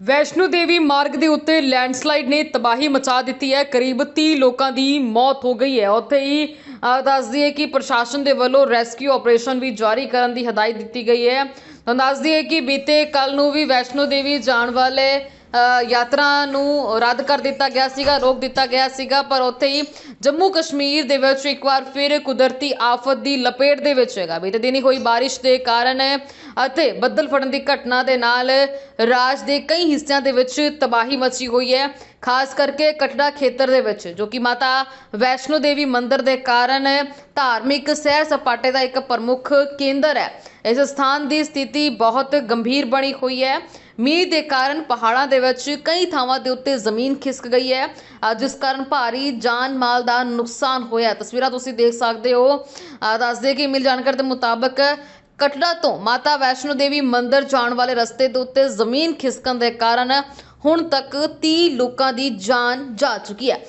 ਵੈਸ਼ਨੋ ਦੇਵੀ ਮਾਰਗ ਦੇ ਉੱਤੇ ਲੈਂਡਸਲਾਈਡ ਨੇ ਤਬਾਹੀ ਮਚਾ ਦਿੱਤੀ ਹੈ। ਕਰੀਬ 30 ਲੋਕਾਂ ਦੀ ਮੌਤ ਹੋ ਗਈ ਹੈ। ਉੱਥੇ ਹੀ ਦੱਸਦੀ ਹੈ ਕਿ ਪ੍ਰਸ਼ਾਸਨ ਦੇ ਵੱਲੋਂ ਰੈਸਕਿਊ ਆਪਰੇਸ਼ਨ ਵੀ ਜਾਰੀ ਕਰਨ ਦੀ ਹਦਾਇਤ ਦਿੱਤੀ ਗਈ ਹੈ। ਤੁਹਾਨੂੰ ਦੱਸ ਦਈਏ ਕਿ ਬੀਤੇ ਕੱਲ ਨੂੰ ਵੀ ਵੈਸ਼ਨੋ ਦੇਵੀ ਜਾਣ ਵਾਲੇ ਯਾਤਰਾ ਨੂੰ ਰੱਦ ਕਰ ਦਿੱਤਾ ਗਿਆ ਸੀਗਾ, ਰੋਕ ਦਿੱਤਾ ਗਿਆ ਸੀਗਾ, ਪਰ ਉੱਥੇ ਹੀ ਜੰਮੂ ਕਸ਼ਮੀਰ ਦੇ ਵਿੱਚ ਇੱਕ ਵਾਰ ਫਿਰ ਕੁਦਰਤੀ ਆਫਤ ਦੀ ਲਪੇਟ ਦੇ ਵਿੱਚ ਹੈਗਾ। ਬੀਤੇ ਦਿਨੀ ਹੋਈ ਬਾਰਿਸ਼ ਦੇ ਕਾਰਨ ਅਤੇ ਬੱਦਲ ਫੜਨ ਦੀ ਘਟਨਾ ਦੇ ਨਾਲ ਰਾਜ ਦੇ ਕਈ ਹਿੱਸਿਆਂ ਦੇ ਵਿੱਚ ਤਬਾਹੀ ਮਚੀ ਹੋਈ ਹੈ। ਖਾਸ ਕਰਕੇ ਕਟੜਾ ਖੇਤਰ ਦੇ ਵਿੱਚ, ਜੋ ਕਿ ਮਾਤਾ ਵੈਸ਼ਨੋ ਦੇਵੀ ਮੰਦਿਰ ਦੇ ਕਾਰਨ ਧਾਰਮਿਕ ਸੈਰ ਸਪਾਟੇ ਦਾ ਇੱਕ ਪ੍ਰਮੁੱਖ ਕੇਂਦਰ ਹੈ। ਇਸ ਸਥਾਨ ਦੀ ਸਥਿਤੀ ਬਹੁਤ ਗੰਭੀਰ ਬਣੀ ਹੋਈ ਹੈ। ਮੀਂਹ ਦੇ ਕਾਰਨ ਪਹਾੜਾਂ ਦੇ ਵਿੱਚ ਕਈ ਥਾਵਾਂ ਦੇ ਉੱਤੇ ਜ਼ਮੀਨ ਖਿਸਕ ਗਈ ਹੈ। ਜਿਸ ਕਾਰਨ ਭਾਰੀ ਜਾਨ ਮਾਲ ਦਾ ਨੁਕਸਾਨ ਹੋਇਆ ਤਸਵੀਰਾਂ ਤੁਸੀਂ ਦੇਖ ਸਕਦੇ ਹੋ। ਦੱਸਦੇ ਕਿ ਮਿਲ ਜਾਣਕਾਰੀ ਦੇ ਮੁਤਾਬਕ ਕਟੜਾ ਤੋਂ ਮਾਤਾ ਵੈਸ਼ਨੋ ਦੇਵੀ ਮੰਦਿਰ ਜਾਣ ਵਾਲੇ ਰਸਤੇ ਦੇ ਉੱਤੇ ਜ਼ਮੀਨ ਖਿਸਕਣ ਦੇ ਕਾਰਨ ਹੁਣ ਤੱਕ 30 ਲੋਕਾਂ ਦੀ ਜਾਨ ਜਾ ਚੁੱਕੀ ਹੈ।